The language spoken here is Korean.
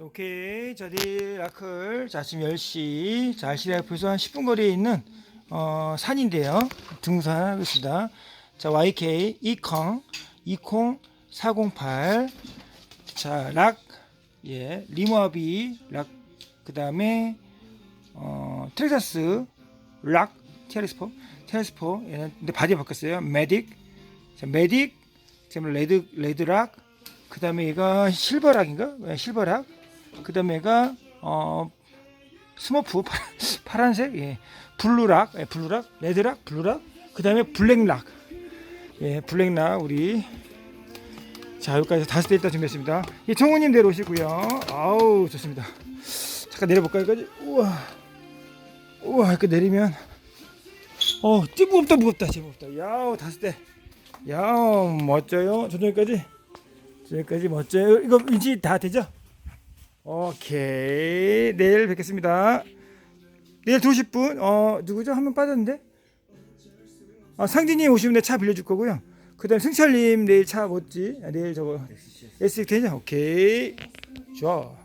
자, 오케이. 자, 내일 아클. 자, 아침 10시. 자, RCD 앞에서 한 10분 거리에 있는, 어, 산인데요. 등산하겠습니다. 자, YK, 이콩, 이콩 408. 자, 락, 예, 리모아비, 락, 그 다음에, 어, 텍사스, 락, 테레스포, 테레스포. 얘는, 근데 바디 바꿨어요. 메딕. 자, 메딕, 그 다음에 레드, 레드락, 그 다음에 얘가 실버락인가? 네, 실버락. 그 다음에 얘가 어 스머프 파란, 파란 색, 예, 블루락, 예, 블루락, 레드락, 블루락. 그 다음에 블랙락, 예, 블랙락 우리 자 여기까지 다섯 대 일단 준비했습니다. 예, 청우님 내려오시고요. 아우 좋습니다. 잠깐 내려볼까요? 여기까지. 우와, 우와 이렇게 내리면 어, 띠 무겁다 무겁다, 무겁다. 야우 다섯 대. 야우 멋져요. 저녁까지. 저녁까지 멋져요. 이거 왠지 다 되죠? 오케이. 내일 뵙겠습니다. 내일 2시 분. 어, 누구죠? 한 명 빠졌는데? 아, 상진님 오시면 내 차 빌려줄 거고요. 그 다음 승철님 내일 차 뭐지? 아, 내일 저거 S 되죠? 오케이. 좋아.